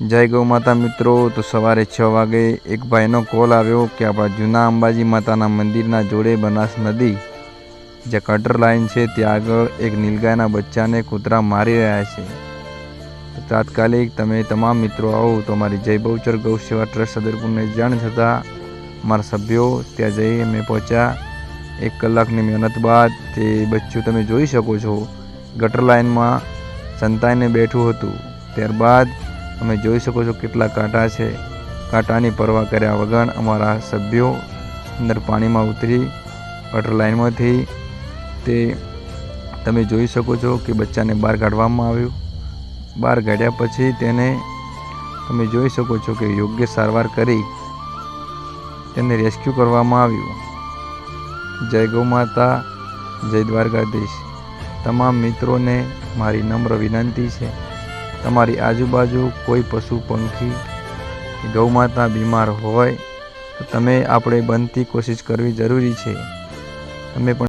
જય ગૌ માતા મિત્રો, તો સવારે છ વાગે એક ભાઈનો કોલ આવ્યો કે આપણા જૂના અંબાજી માતાના મંદિરના જોડે બનાસ નદી જે કટર લાઈન છે, ત્યાં આગળ એક નીલગાયના બચ્ચાને કૂતરા મારી રહ્યા છે. તાત્કાલિક તમે તમામ મિત્રો આવો, તો અમારી જય બહુચર ગૌ સેવા ટ્રસ્ટ સદરપુરને જાણ થતાં મારા સભ્યો ત્યાં જઈ અમે પહોંચ્યા. એક કલાકની મહેનત બાદ તે બચ્ચું તમે જોઈ શકો છો. ગટર લાઇનમાં સંતાઈને બેઠું હતું. ત્યારબાદ તમે જોઈ શકો છો કેટલા કાંટા છે. કાંટાની પરવા કર્યા વગર અમારા સભ્યો અંદર પાણીમાં ઉતરી ગટર લાઇનમાંથી તે તમે જોઈ શકો છો કે બચ્ચાને બહાર કાઢવામાં આવ્યું. બહાર કાઢ્યા પછી તેને તમે જોઈ શકો છો કે યોગ્ય સારવાર કરી તેને રેસ્ક્યુ કરવામાં આવ્યું. જય ગૌ માતા, જય દ્વારકાધીશ. તમામ મિત્રોને મારી નમ્ર વિનંતી છે. તમારી આજુબાજુ કોઈ પશુ પંખી કે ગૌ બીમાર હોય, તો તમે આપણે બનતી કોશિશ કરવી જરૂરી છે. તમે પણ